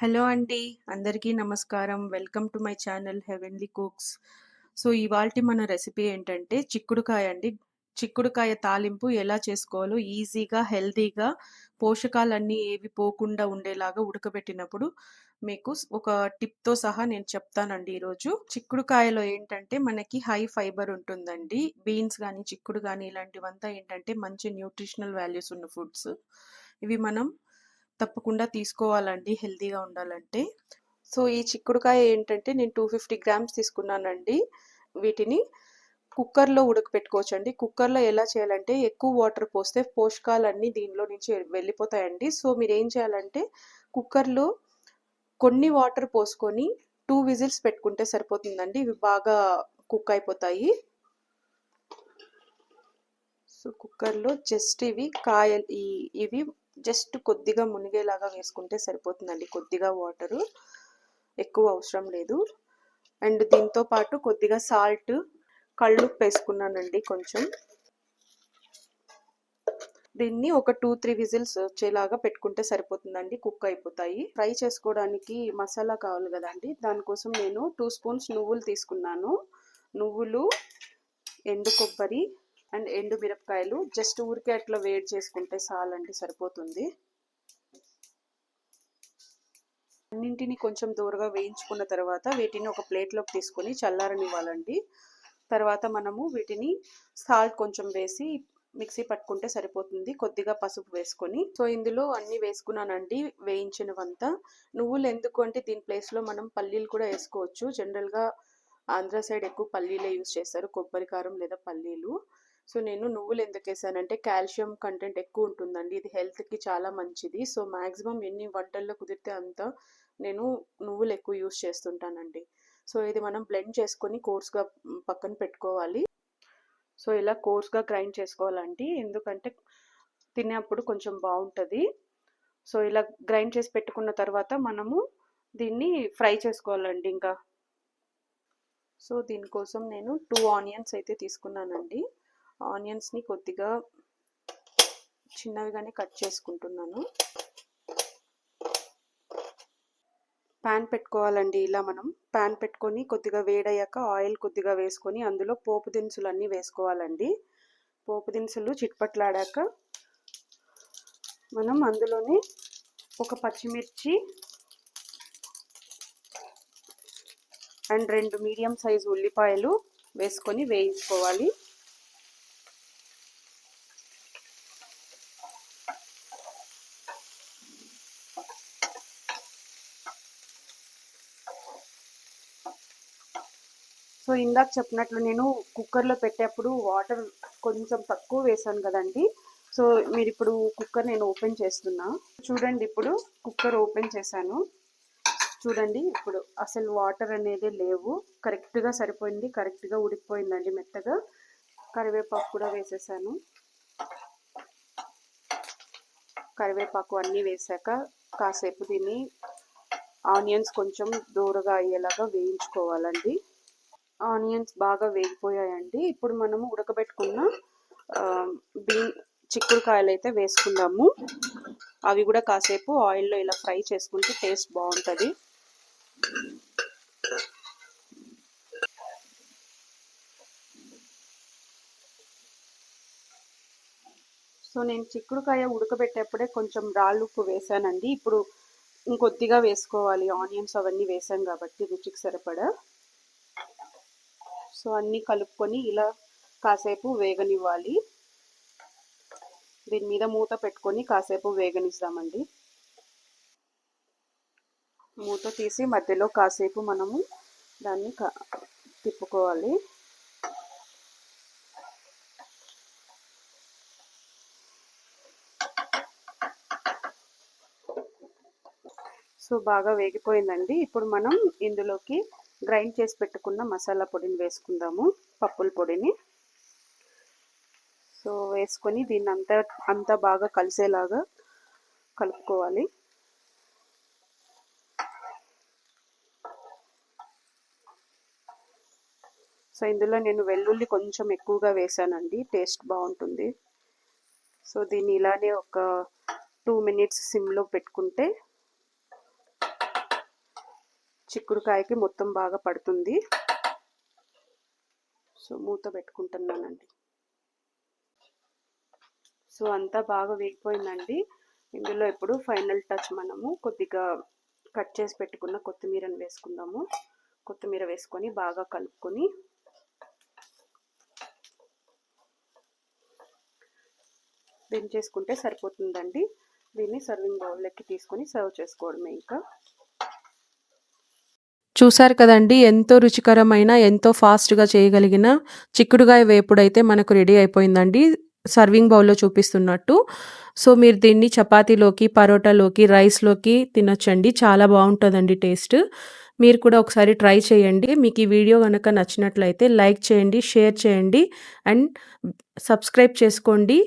Hello అండి. అందరికీ నమస్కారం. Welcome to my channel heavenly cooks. So, ఇవాల్టి మన రెసిపీ ఏంటంటే చిక్కుడుకాయ అండి. చిక్కుడుకాయ తాలింపు ఎలా చేసుకోవాలో ఈజీగా, హెల్తీగా పోషకాలన్నీ ఏవి పోకుండా ఉండేలాగా ఉడకబెట్టినప్పుడు మీకు ఒక టిప్‌తో సహా నేను చెప్తానండి ఈరోజు. చిక్కుడుకాయలో ఏంటంటే మనకి హై ఫైబర్ ఉంటుందండి. బీన్స్ కానీ చిక్కుడు కానీ ఇలాంటివంతా ఏంటంటే మంచి న్యూట్రిషనల్ వాల్యూస్ ఉన్న ఫుడ్స్. ఇవి మనం తప్పకుండా తీసుకోవాలండి హెల్తీగా ఉండాలంటే. సో, ఈ చిక్కుడుకాయ ఏంటంటే నేను 250 గ్రామ్స్ తీసుకున్నానండి. వీటిని కుక్కర్‌లో ఉడకపెట్టుకోవచ్చండి. కుక్కర్‌లో ఎలా చేయాలంటే ఎక్కువ వాటర్ పోస్తే పోషకాలన్నీ దీనిలో నుంచి వెళ్ళిపోతాయండి. సో, మీరేం చేయాలంటే కుక్కర్‌లో కొన్ని వాటర్ పోసుకొని 2 విజిల్స్ పెట్టుకుంటే సరిపోతుందండి. ఇవి బాగా కుక్ అయిపోతాయి. సో, కుక్కర్‌లో జస్ట్ ఇవి కాయలు ఇవి జస్ట్ కొద్దిగా మునిగేలాగా వేసుకుంటే సరిపోతుందండి. కొద్దిగా వాటరు. ఎక్కువ అవసరం లేదు. అండ్ దీంతో పాటు కొద్దిగా సాల్ట్, కల్లుప్పు వేసుకున్నానండి కొంచెం. దీన్ని ఒక 2, 3 విజిల్స్ వచ్చేలాగా పెట్టుకుంటే సరిపోతుందండి. కుక్ అయిపోతాయి. ఫ్రై చేసుకోవడానికి మసాలా కావాలి కదండి దానికోసం నేను టూ స్పూన్స్ నువ్వులు తీసుకున్నాను. నువ్వులు, ఎండు కొబ్బరి అండ్ ఎండు మిరపకాయలు జస్ట్ ఊరికే అట్లా వేడి చేసుకుంటే చాలండి సరిపోతుంది. అన్నింటిని కొంచెం దూరగా వేయించుకున్న తర్వాత వీటిని ఒక ప్లేట్‌లోకి తీసుకొని చల్లారనివ్వాలండి. తర్వాత మనము వీటిని సాల్ట్ కొంచెం వేసి మిక్సీ పట్టుకుంటే సరిపోతుంది. కొద్దిగా పసుపు వేసుకొని. సో, ఇందులో అన్నీ వేసుకున్నానండి వేయించినవంతా. నువ్వులు ఎందుకు అంటే దీని ప్లేస్‌లో మనం పల్లీలు కూడా వేసుకోవచ్చు. జనరల్‌గా ఆంధ్ర సైడ్ ఎక్కువ పల్లీలే యూజ్ చేస్తారు. కొబ్బరి కారం లేదా పల్లీలు. సో, నేను నువ్వులు ఎందుకు వేసానంటే కాల్షియం కంటెంట్ ఎక్కువ ఉంటుందండి. ఇది హెల్త్‌కి చాలా మంచిది. సో, మాక్సిమం ఎన్ని వంటల్లో కుదిరితే అంత నేను నువ్వులు ఎక్కువ యూజ్ చేస్తుంటానండి. సో, ఇది మనం బ్లెండ్ చేసుకొని కోర్స్‌గా పక్కన పెట్టుకోవాలి. సో, ఇలా కోర్స్‌గా గ్రైండ్ చేసుకోవాలండి. ఎందుకంటే తినేప్పుడు కొంచెం బాగుంటుంది సో, ఇలా గ్రైండ్ చేసి పెట్టుకున్న తర్వాత మనము దీన్ని ఫ్రై చేసుకోవాలండి ఇంకా. సో, దీనికోసం నేను టూ ఆనియన్స్ అయితే తీసుకున్నానండి. ఆనియన్స్‌ని కొద్దిగా చిన్నవిగానే కట్ చేసుకుంటున్నాను. పాన్ పెట్టుకోవాలండి ఇలా మనం. పాన్ పెట్టుకొని కొద్దిగా వేడయ్యాక ఆయిల్ కొద్దిగా వేసుకొని అందులో పోపు దినుసులు అన్నీ వేసుకోవాలండి. పోపు దినుసులు చిట్పట్లాడాక మనం అందులోనే ఒక పచ్చిమిర్చి అండ్ రెండు మీడియం సైజ్ ఉల్లిపాయలు వేసుకొని వేయించుకోవాలి. సో, ఇందాక చెప్పినట్లు నేను కుక్కర్‌లో పెట్టేప్పుడు వాటర్ కొంచెం తక్కువ వేసాను కదండీ! సో, మీరు ఇప్పుడు కుక్కర్ నేను ఓపెన్ చేస్తున్నా. చూడండి ఇప్పుడు కుక్కర్ ఓపెన్ చేశాను. చూడండి ఇప్పుడు అసలు వాటర్ అనేది లేవు. కరెక్ట్‌గా సరిపోయింది. కరెక్ట్‌గా ఉడికిపోయిందండి మెత్తగా. కరివేపాకు కూడా వేసేసాను. కరివేపాకు అన్నీ వేశాక కాసేపు దీన్ని ఆనియన్స్ కొంచెం దోరగా అయ్యేలాగా వేయించుకోవాలండి. ఆనియన్స్ బాగా వేగిపోయాయండి. ఇప్పుడు మనము ఉడకబెట్టుకున్న బీన్ చిక్కుడుకాయలు అయితే వేసుకుందాము. అవి కూడా కాసేపు ఆయిల్‌లో ఇలా ఫ్రై చేసుకుంటే టేస్ట్ బాగుంటుంది సో, నేను చిక్కుడుకాయ ఉడకబెట్టేప్పుడే కొంచెం రాళ్ళుప్పు వేసానండి ఇప్పుడు ఇంకొద్దిగా వేసుకోవాలి. ఆనియన్స్ అవన్నీ వేసాం కాబట్టి రుచికి సరిపడా. సో, అన్నీ కలుపుకొని ఇలా కాసేపు వేగనివ్వాలి. దీని మీద మూత పెట్టుకొని కాసేపు వేగనిస్తామండి మూత తీసి మధ్యలో కాసేపు మనము దాన్ని తిప్పుకోవాలి. సో, బాగా వేగిపోయిందండి. ఇప్పుడు మనం ఇందులోకి గ్రైండ్ చేసి పెట్టుకున్న మసాలా పొడిని వేసుకుందాము. పప్పుల పొడిని. సో, వేసుకొని దీన్ని అంతా బాగా కలిసేలాగా కలుపుకోవాలి. సో, ఇందులో నేను వెల్లుల్లి కొంచెం ఎక్కువగా వేశానండి. టేస్ట్ బాగుంటుంది సో, దీన్ని ఇలానే ఒక టూ మినిట్స్ సిమ్‌లో పెట్టుకుంటే చిక్కుడుకాయకి మొత్తం బాగా పడుతుంది. సో మూత పెట్టుకుంటున్నానండి. సో అంతా బాగా వేగిపోయిందండి. ఇందులో ఇప్పుడు ఫైనల్ టచ్ మనము కొద్దిగా కట్ చేసి పెట్టుకున్న కొత్తిమీరని వేసుకుందాము. కొత్తిమీర వేసుకొని బాగా కలుపుకొని దించేసుకుంటే సరిపోతుందండి. దీన్ని సర్వింగ్ బౌల్లోకి తీసుకొని సర్వ్ చేసుకోవడమే ఇంకా. చూసారు కదండి ఎంతో రుచికరమైన ఎంతో ఫాస్ట్గా చేయగలిగిన చిక్కుడుగాయ వేపుడు అయితే మనకు రెడీ అయిపోయిందండి. సర్వింగ్ బౌల్లో చూపిస్తున్నట్టు. సో మీరు దీన్ని చపాతీలోకి పరోటాలోకి రైస్లోకి తినొచ్చండి. చాలా బాగుంటుందండి టేస్ట్. మీరు కూడా ఒకసారి ట్రై చేయండి. మీకు ఈ వీడియో కనుక నచ్చినట్లయితే లైక్ చేయండి షేర్ చేయండి అండ్ సబ్స్క్రైబ్ చేసుకోండి.